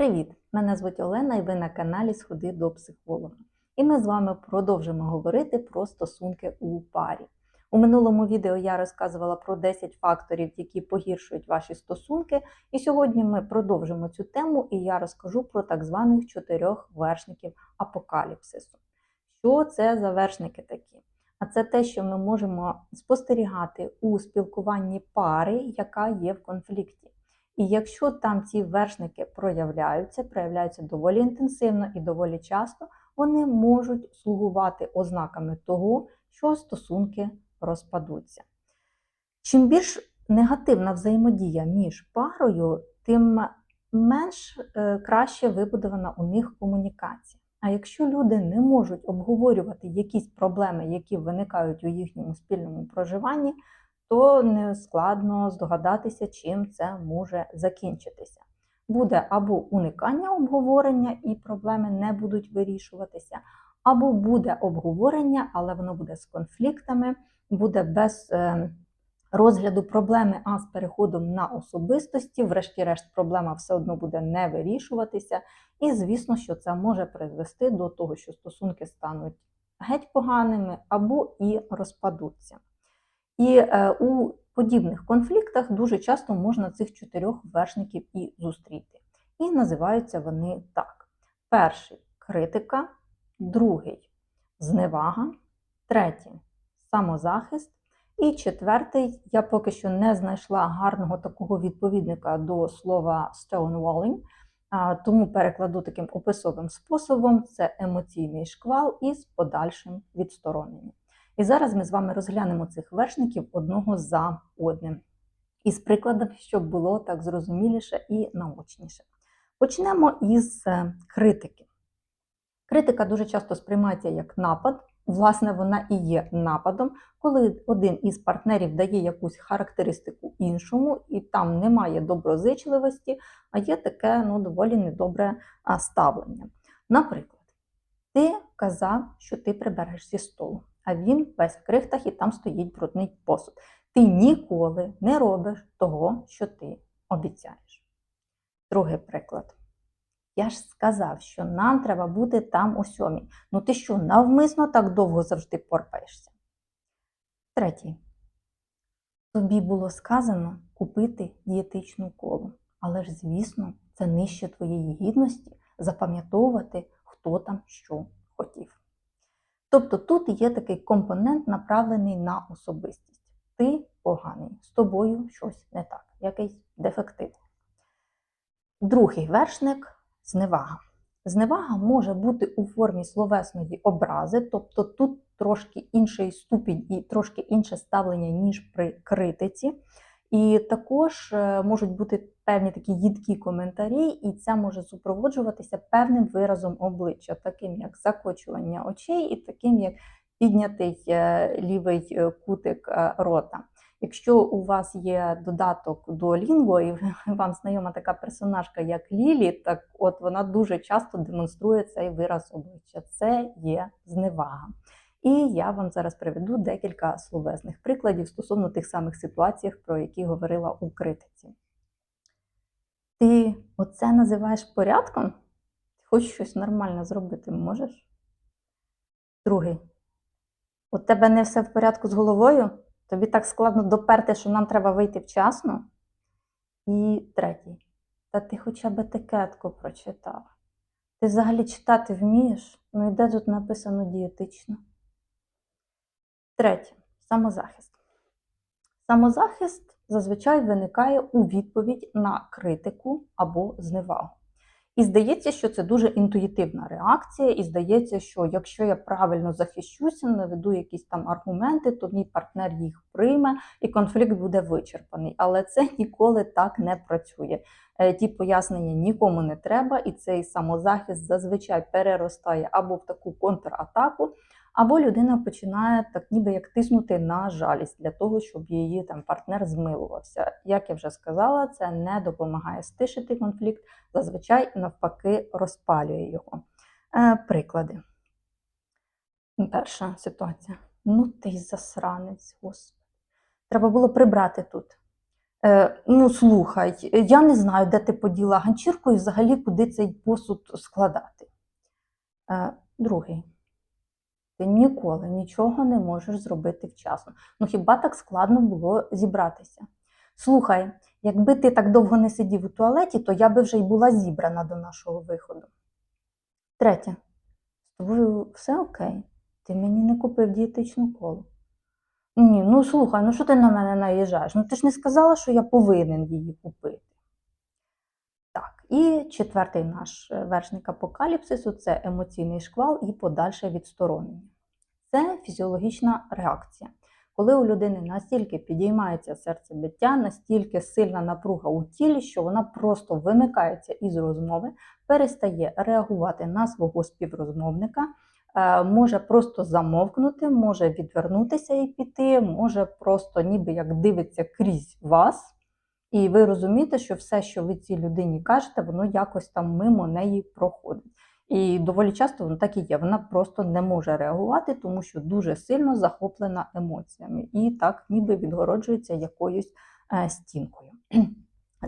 Привіт! Мене звуть Олена і ви на каналі Сходи до психолога. І ми з вами продовжимо говорити про стосунки у парі. У минулому відео я розказувала про 10 факторів, які погіршують ваші стосунки. І сьогодні ми продовжимо цю тему, і я розкажу про так званих чотирьох вершників апокаліпсису. Що це за вершники такі? А це те, що ми можемо спостерігати у спілкуванні пари, яка є в конфлікті. І якщо там ці вершники проявляються, проявляються доволі інтенсивно і доволі часто, вони можуть слугувати ознаками того, що стосунки розпадуться. Чим більш негативна взаємодія між парою, тим менш е, краще вибудована у них комунікація. А якщо люди не можуть обговорювати якісь проблеми, які виникають у їхньому спільному проживанні, то не складно здогадатися, чим це може закінчитися. Буде або уникання обговорення і проблеми не будуть вирішуватися, або буде обговорення, але воно буде з конфліктами, буде без е, розгляду проблеми, а з переходом на особистості. Врешті-решт, проблема все одно буде не вирішуватися. І звісно, що це може призвести до того, що стосунки стануть геть поганими або і розпадуться. І е, у подібних конфліктах дуже часто можна цих чотирьох вершників і зустріти. І називаються вони так: перший критика, другий зневага, третій самозахист. І четвертий, я поки що не знайшла гарного такого відповідника до слова stonewalling, тому перекладу таким описовим способом: це емоційний шквал із подальшим відстороненням. І зараз ми з вами розглянемо цих вершників одного за одним. Із прикладом, щоб було так зрозуміліше і наочніше. Почнемо із е, критики. Критика дуже часто сприймається як напад. Власне, вона і є нападом, коли один із партнерів дає якусь характеристику іншому, і там немає доброзичливості, а є таке ну, доволі недобре ставлення. Наприклад, ти казав, що ти прибереш зі столу а він весь в крихтах і там стоїть брудний посуд. Ти ніколи не робиш того, що ти обіцяєш. Другий приклад. Я ж сказав, що нам треба бути там у сьомій. Ну ти що, навмисно так довго завжди порпаєшся? Третій. Тобі було сказано купити дієтичну колу. Але ж, звісно, це нижче твоєї гідності запам'ятовувати, хто там що хотів. Тобто тут є такий компонент, направлений на особистість. Ти поганий, з тобою щось не так, якийсь дефектив. Другий вершник зневага. Зневага може бути у формі словесної образи, тобто тут трошки інший ступінь і трошки інше ставлення, ніж при критиці. І також е, можуть бути певні такі їдкі коментарі, і це може супроводжуватися певним виразом обличчя, таким як закочування очей, і таким як піднятий е, лівий е, кутик рота. Якщо у вас є додаток до Лінго, і вам знайома така персонажка, як Лілі, так от вона дуже часто демонструє цей вираз обличчя. Це є зневага. І я вам зараз приведу декілька словесних прикладів стосовно тих самих ситуацій, про які говорила у критиці. Ти оце називаєш порядком? Хочеш щось нормально зробити можеш? Другий. У тебе не все в порядку з головою? Тобі так складно доперти, що нам треба вийти вчасно? І третій. Та ти хоча б етикетку прочитав. Ти взагалі читати вмієш? Ну і де тут написано дієтично? Третє самозахист. Самозахист зазвичай виникає у відповідь на критику або зневагу. І здається, що це дуже інтуїтивна реакція, і здається, що якщо я правильно захищуся, наведу якісь там аргументи, то мій партнер їх прийме і конфлікт буде вичерпаний. Але це ніколи так не працює. Е, ті пояснення нікому не треба, і цей самозахист зазвичай переростає або в таку контратаку, або людина починає так ніби як тиснути на жалість для того, щоб її там партнер змилувався. Як я вже сказала, це не допомагає стишити конфлікт, зазвичай навпаки розпалює його. Е, Приклади. Перша ситуація. Ну ти засранець, господи. Треба було прибрати тут. Е, ну, слухай, я не знаю, де ти поділа ганчірку і взагалі куди цей посуд складати. Е, другий. Ти ніколи нічого не можеш зробити вчасно. Ну хіба так складно було зібратися? Слухай, якби ти так довго не сидів у туалеті, то я би вже й була зібрана до нашого виходу. Третє. З тобою все окей. Ти мені не купив дієтичну колу. Ні, ну слухай, ну що ти на мене наїжджаєш? Ну ти ж не сказала, що я повинен її купити. І четвертий наш е, вершник апокаліпсису це емоційний шквал і подальше відсторонення. Це фізіологічна реакція. Коли у людини настільки підіймається серцебиття, настільки сильна напруга у тілі, що вона просто вимикається із розмови, перестає реагувати на свого співрозмовника, е, може просто замовкнути, може відвернутися і піти, може просто ніби як дивиться крізь вас. І ви розумієте, що все, що ви цій людині кажете, воно якось там мимо неї проходить. І доволі часто воно так і є. Вона просто не може реагувати, тому що дуже сильно захоплена емоціями і так ніби відгороджується якоюсь е, стінкою.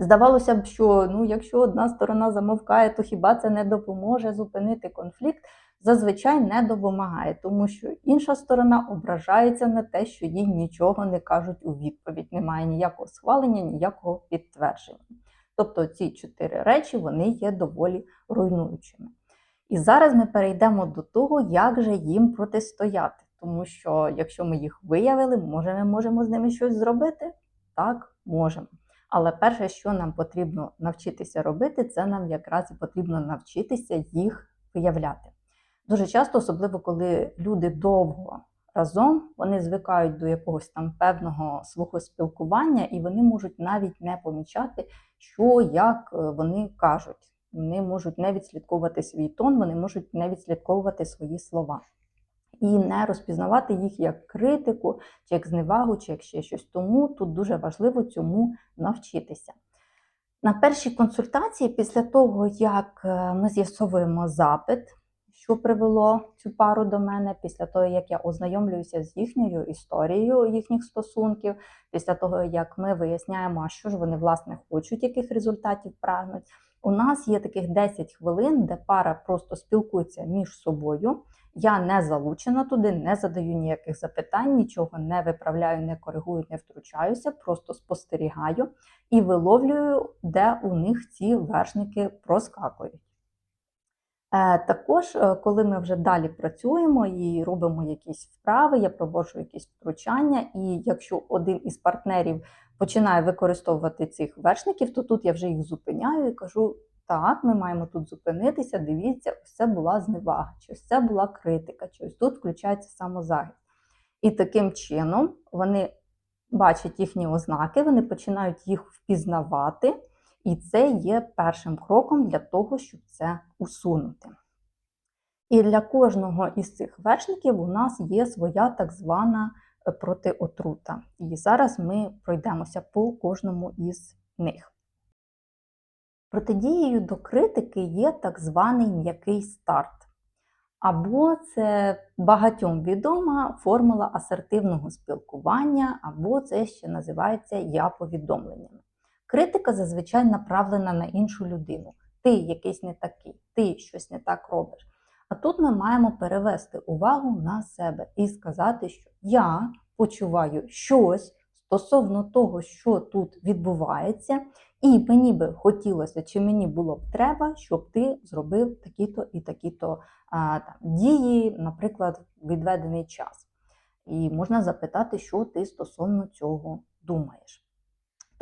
Здавалося б, що ну, якщо одна сторона замовкає, то хіба це не допоможе зупинити конфлікт? Зазвичай не допомагає, тому що інша сторона ображається на те, що їй нічого не кажуть у відповідь. Немає ніякого схвалення, ніякого підтвердження. Тобто ці чотири речі вони є доволі руйнуючими. І зараз ми перейдемо до того, як же їм протистояти. Тому що, якщо ми їх виявили, може, ми можемо з ними щось зробити? Так, можемо. Але перше, що нам потрібно навчитися робити, це нам якраз потрібно навчитися їх виявляти. Дуже часто, особливо коли люди довго разом, вони звикають до якогось там певного свого спілкування, і вони можуть навіть не помічати, що як е, вони кажуть. Вони можуть не відслідковувати свій тон, вони можуть не відслідковувати свої слова. І не розпізнавати їх як критику, чи як зневагу, чи як ще щось. Тому тут дуже важливо цьому навчитися. На першій консультації, після того, як е, ми з'ясовуємо запит, що привело цю пару до мене, після того, як я ознайомлююся з їхньою історією їхніх стосунків, після того, як ми виясняємо, що ж вони власне хочуть, яких результатів прагнуть. У нас є таких 10 хвилин, де пара просто спілкується між собою. Я не залучена туди, не задаю ніяких запитань, нічого не виправляю, не коригую, не втручаюся, просто спостерігаю і виловлюю, де у них ці вершники проскакують. Е, також, е, коли ми вже далі працюємо і робимо якісь вправи, я проводжу якісь втручання, і якщо один із партнерів починає використовувати цих вершників, то тут я вже їх зупиняю і кажу: так, ми маємо тут зупинитися, дивіться, ось це була зневага, чи ось це була критика, чи ось тут включається самозахист. І таким чином вони бачать їхні ознаки, вони починають їх впізнавати. І це є першим кроком для того, щоб це усунути. І для кожного із цих вершників у нас є своя так звана е, протиотрута. І зараз ми пройдемося по кожному із них. Протидією до критики є так званий м'який старт. Або це багатьом відома формула асертивного спілкування, або це ще називається я-повідомленнями. Критика зазвичай направлена на іншу людину. Ти якийсь не такий, ти щось не так робиш. А тут ми маємо перевести увагу на себе і сказати, що я почуваю щось стосовно того, що тут відбувається, і мені би хотілося, чи мені було б треба, щоб ти зробив такі-то і такі-то дії, наприклад, відведений час. І можна запитати, що ти стосовно цього думаєш.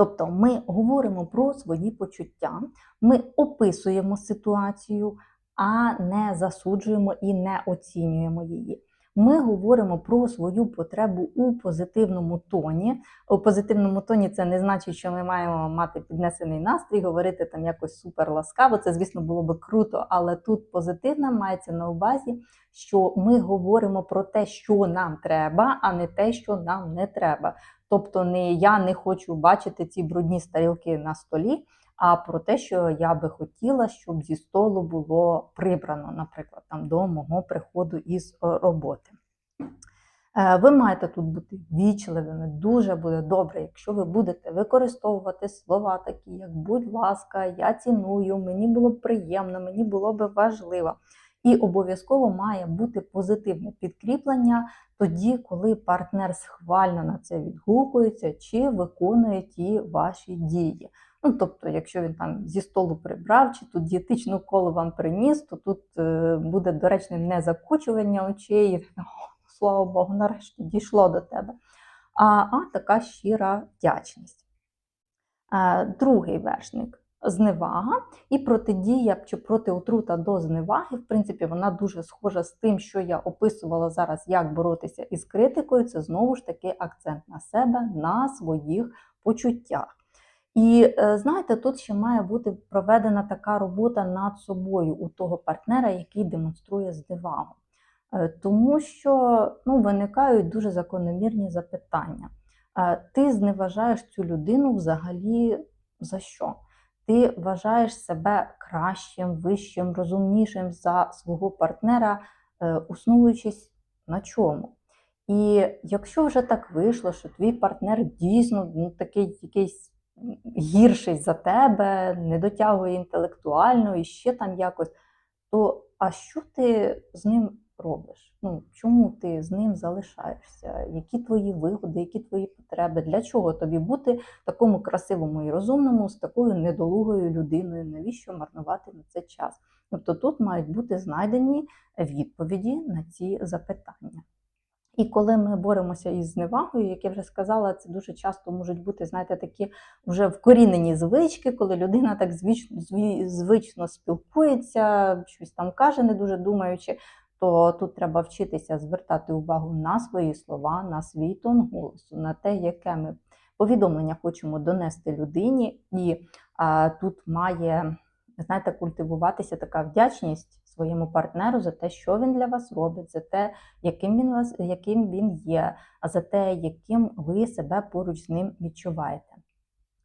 Тобто ми говоримо про свої почуття, ми описуємо ситуацію, а не засуджуємо і не оцінюємо її. Ми говоримо про свою потребу у позитивному тоні. У позитивному тоні це не значить, що ми маємо мати піднесений настрій, говорити там якось супер ласкаво. Це, звісно, було би круто, але тут позитивна мається на увазі, що ми говоримо про те, що нам треба, а не те, що нам не треба. Тобто, не я не хочу бачити ці брудні старілки на столі, а про те, що я би хотіла, щоб зі столу було прибрано, наприклад, там до мого приходу із е, роботи. Е, Ви маєте тут бути вічливими, дуже буде добре, якщо ви будете використовувати слова такі, як будь ласка, я ціную, мені було б приємно, мені було б важливо. І обов'язково має бути позитивне підкріплення тоді, коли партнер схвально на це відгукується чи виконує ті ваші дії. Ну, тобто, якщо він там зі столу прибрав, чи тут дієтичну колу вам приніс, то тут е, буде доречним не закочування очей, «О, слава Богу, нарешті дійшло до тебе, а, а така щира вдячність. Е, другий вершник зневага і протидія чи протиотрута до зневаги, в принципі, вона дуже схожа з тим, що я описувала зараз, як боротися із критикою. Це знову ж таки акцент на себе, на своїх почуттях. І е, знаєте, тут ще має бути проведена така робота над собою у того партнера, який демонструє зневагу. Е, Тому що ну, виникають дуже закономірні запитання. Е, Ти зневажаєш цю людину взагалі за що? Ти вважаєш себе кращим, вищим, розумнішим за свого партнера, основуючись на чому? І якщо вже так вийшло, що твій партнер дійсно ну, такий якийсь гірший за тебе, не дотягує інтелектуально і ще там якось, то а що ти з ним робиш? Ну, Чому ти з ним залишаєшся? Які твої вигоди, які твої потреби? Для чого тобі бути такому красивому і розумному, з такою недолугою людиною? Навіщо марнувати на це час? Тобто тут мають бути знайдені відповіді на ці запитання. І коли ми боремося із зневагою, як я вже сказала, це дуже часто можуть бути, знаєте, такі вже вкорінені звички, коли людина так звично, звично спілкується, щось там каже, не дуже думаючи, то тут треба вчитися звертати увагу на свої слова, на свій тон голосу, на те, яке ми повідомлення хочемо донести людині, і а, тут має, знаєте, культивуватися така вдячність своєму партнеру за те, що він для вас робить, за те, яким він вас, яким він є, а за те, яким ви себе поруч з ним відчуваєте.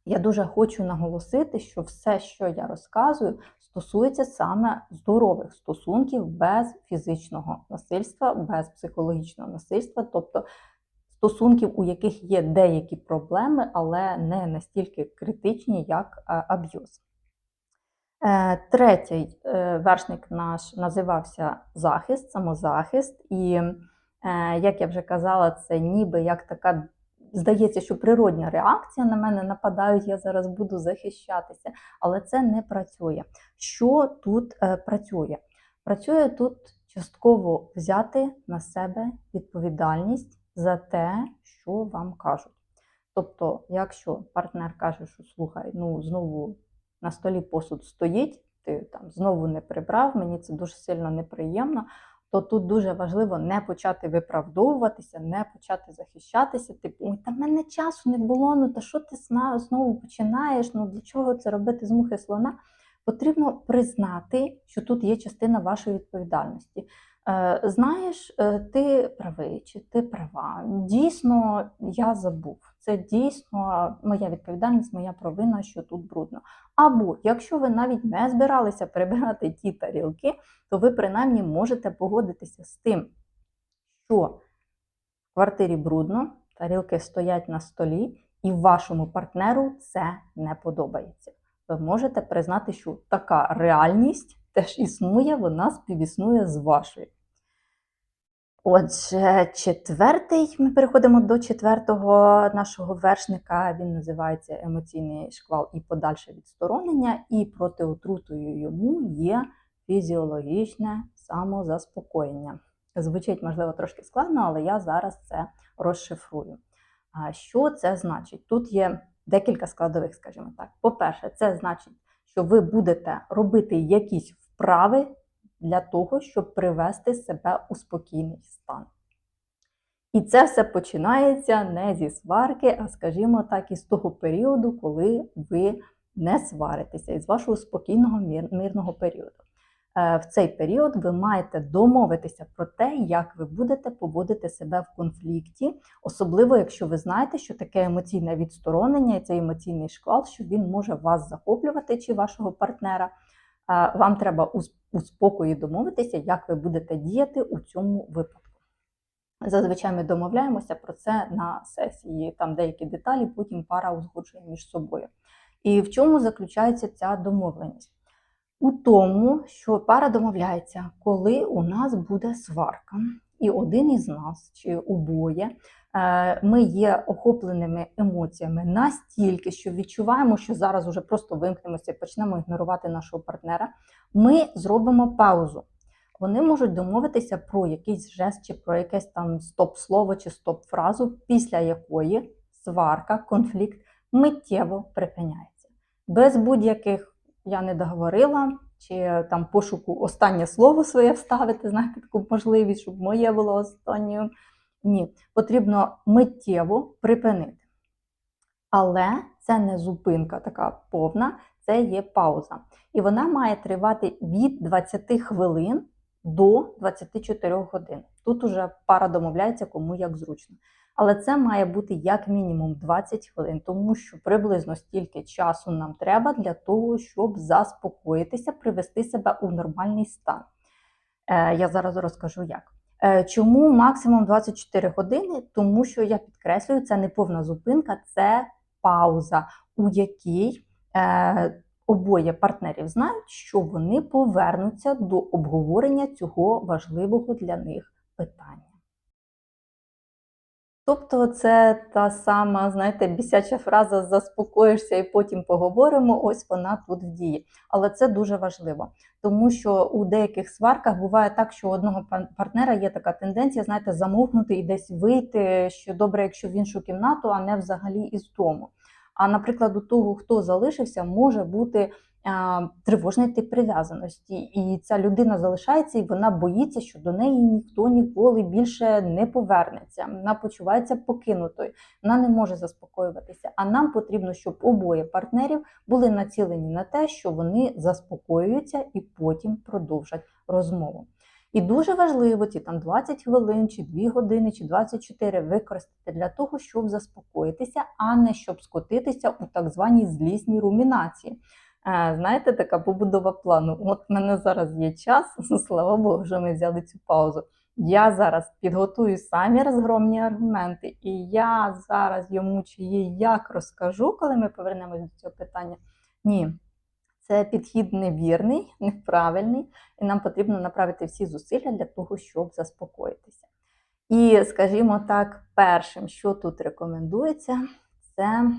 Я дуже хочу наголосити, що все, що я розказую, стосується саме здорових стосунків без фізичного насильства, без психологічного насильства, тобто стосунків, у яких є деякі проблеми, але не настільки критичні, як аб'юз. Е, Третій е, вершник наш називався захист, самозахист, і, е, як я вже казала, це ніби як така, здається, що природня реакція на мене нападають, я зараз буду захищатися, але це не працює. Що тут працює? Працює тут частково взяти на себе відповідальність за те, що вам кажуть. Тобто, якщо партнер каже, що слухай, ну знову на столі посуд стоїть, ти там знову не прибрав, мені це дуже сильно неприємно, то тут дуже важливо не почати виправдовуватися, не почати захищатися. Типу, ой, та мене часу не було, ну та що ти знову починаєш? Ну для чого це робити з мухи слона? Потрібно признати, що тут є частина вашої відповідальності. Е, знаєш, е, ти правий чи ти права. Дійсно, я забув. Це дійсно моя відповідальність, моя провина, що тут брудно. Або якщо ви навіть не збиралися прибирати ті тарілки, то ви принаймні можете погодитися з тим, що в квартирі брудно, тарілки стоять на столі, і вашому партнеру це не подобається. Ви можете признати, що така реальність теж існує, вона співіснує з вашою. Отже, четвертий, ми переходимо до четвертого нашого вершника. Він називається емоційний шквал і подальше відсторонення, і протиотрутою йому є фізіологічне самозаспокоєння. Звучить, можливо, трошки складно, але я зараз це розшифрую. А що це значить? Тут є декілька складових, скажімо так. По-перше, це значить, що ви будете робити якісь вправи для того, щоб привести себе у спокійний стан. І це все починається не зі сварки, а, скажімо так, із того періоду, коли ви не сваритеся, із вашого спокійного мирного періоду. Е, в цей період ви маєте домовитися про те, як ви будете поводити себе в конфлікті, особливо, якщо ви знаєте, що таке емоційне відсторонення цей емоційний шквал, що він може вас захоплювати чи вашого партнера. Вам треба у спокої домовитися, як ви будете діяти у цьому випадку. Зазвичай ми домовляємося про це на сесії. Там деякі деталі потім пара узгоджує між собою. І в чому заключається ця домовленість? У тому, що пара домовляється, коли у нас буде сварка, і один із нас чи обоє ми є охопленими емоціями настільки, що відчуваємо, що зараз уже просто вимкнемося і почнемо ігнорувати нашого партнера. Ми зробимо паузу. Вони можуть домовитися про якийсь жест чи про якесь там стоп-слово чи стоп-фразу, після якої сварка, конфлікт миттєво припиняється. Без будь-яких я не договорила, чи там пошуку останнє слово своє вставити, знаєте, таку можливість, щоб моє було останньою. Ні, потрібно миттєво припинити. Але це не зупинка така повна, це є пауза. І вона має тривати від 20 хвилин до 24 годин. Тут уже пара домовляється, кому як зручно. Але це має бути як мінімум 20 хвилин, тому що приблизно стільки часу нам треба для того, щоб заспокоїтися, привести себе у нормальний стан. Е, я зараз розкажу як. Е, чому максимум 24 години? Тому що я підкреслюю, це не повна зупинка, це пауза, у якій е, обоє партнерів знають, що вони повернуться до обговорення цього важливого для них питання. Тобто це та сама, знаєте, бісяча фраза заспокоїшся і потім поговоримо. Ось вона тут в дії. Але це дуже важливо, тому що у деяких сварках буває так, що у одного партнера є така тенденція, знаєте, замовкнути і десь вийти, що добре, якщо в іншу кімнату, а не взагалі із дому. А наприклад, у того, хто залишився, може бути тривожний тип прив'язаності, і ця людина залишається, і вона боїться, що до неї ніхто ніколи більше не повернеться. Вона почувається покинутою, вона не може заспокоюватися. А нам потрібно, щоб обоє партнерів були націлені на те, що вони заспокоюються і потім продовжать розмову. І дуже важливо ці там 20 хвилин, чи 2 години, чи 24 використати для того, щоб заспокоїтися, а не щоб скотитися у так званій злісній румінації. Знаєте, така побудова плану. От в мене зараз є час, слава Богу, що ми взяли цю паузу. Я зараз підготую самі розгромні аргументи, і я зараз йому чи їй як розкажу, коли ми повернемось до цього питання. Ні, це підхід невірний, неправильний, і нам потрібно направити всі зусилля для того, щоб заспокоїтися. І, скажімо так, першим, що тут рекомендується, це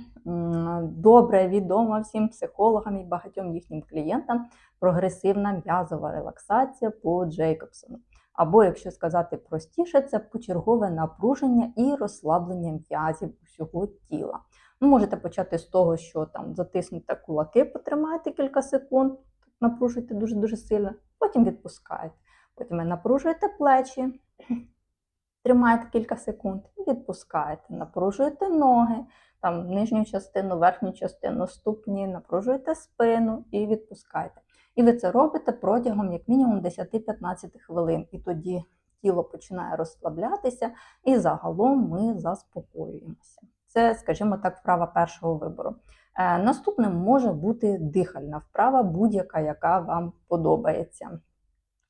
добре відома всім психологам і багатьом їхнім клієнтам прогресивна м'язова релаксація по Джейкобсону. Або, якщо сказати простіше, це почергове напруження і розслаблення м'язів усього тіла. Ви можете почати з того, що там затиснути кулаки, потримаєте кілька секунд, напружуєте дуже-дуже сильно, потім відпускаєте. Потім напружуєте плечі, тримаєте кілька секунд відпускаєте, напружуєте ноги, там нижню частину, верхню частину, ступні, напружуєте спину і відпускаєте. І ви це робите протягом як мінімум 10-15 хвилин. І тоді тіло починає розслаблятися, і загалом ми заспокоюємося. Це, скажімо так, вправа першого вибору. Е, наступним може бути дихальна вправа, будь-яка, яка вам подобається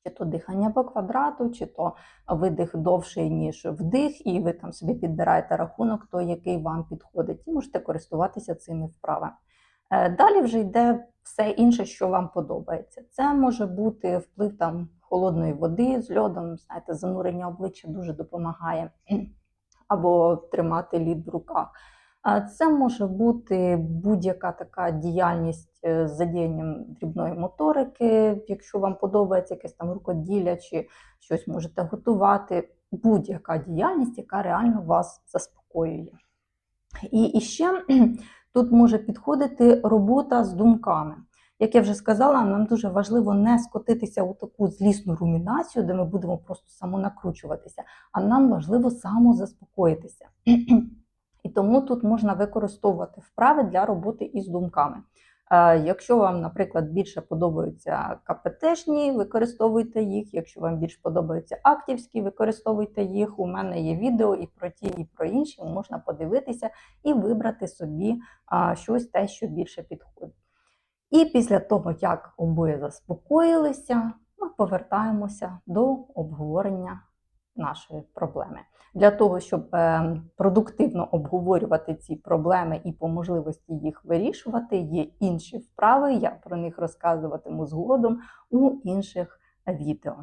чи то дихання по квадрату, чи то видих довший, ніж вдих, і ви там собі підбираєте рахунок, той, який вам підходить, і можете користуватися цими вправами. Е, далі вже йде все інше, що вам подобається. Це може бути вплив там холодної води з льодом, знаєте, занурення обличчя дуже допомагає, або тримати лід в руках. Це може бути будь-яка така діяльність е, з задіянням дрібної моторики, якщо вам подобається якесь там рукоділля чи щось можете готувати, будь-яка діяльність, яка реально вас заспокоює. І, і ще тут може підходити робота з думками. Як я вже сказала, нам дуже важливо не скотитися у таку злісну румінацію, де ми будемо просто самонакручуватися, а нам важливо самозаспокоїтися. І тому тут можна використовувати вправи для роботи із думками. Е, якщо вам, наприклад, більше подобаються КПТшні, використовуйте їх. Якщо вам більше подобаються актівські, використовуйте їх. У мене є відео і про ті, і про інші, можна подивитися і вибрати собі щось те, що більше підходить. І після того, як обоє заспокоїлися, ми повертаємося до обговорення нашої проблеми. Для того, щоб е, продуктивно обговорювати ці проблеми і по можливості їх вирішувати, є інші вправи. Я про них розказуватиму згодом у інших відео.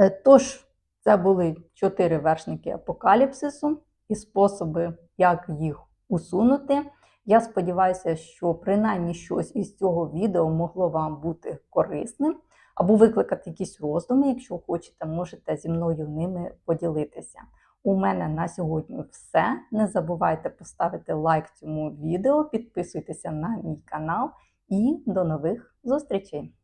Е, Тож, це були чотири вершники апокаліпсису і способи, як їх усунути. Я сподіваюся, що принаймні щось із цього відео могло вам бути корисним або викликати якісь роздуми. Якщо хочете, можете зі мною ними поділитися. У мене на сьогодні все. Не забувайте поставити лайк цьому відео, підписуйтеся на мій канал і до нових зустрічей!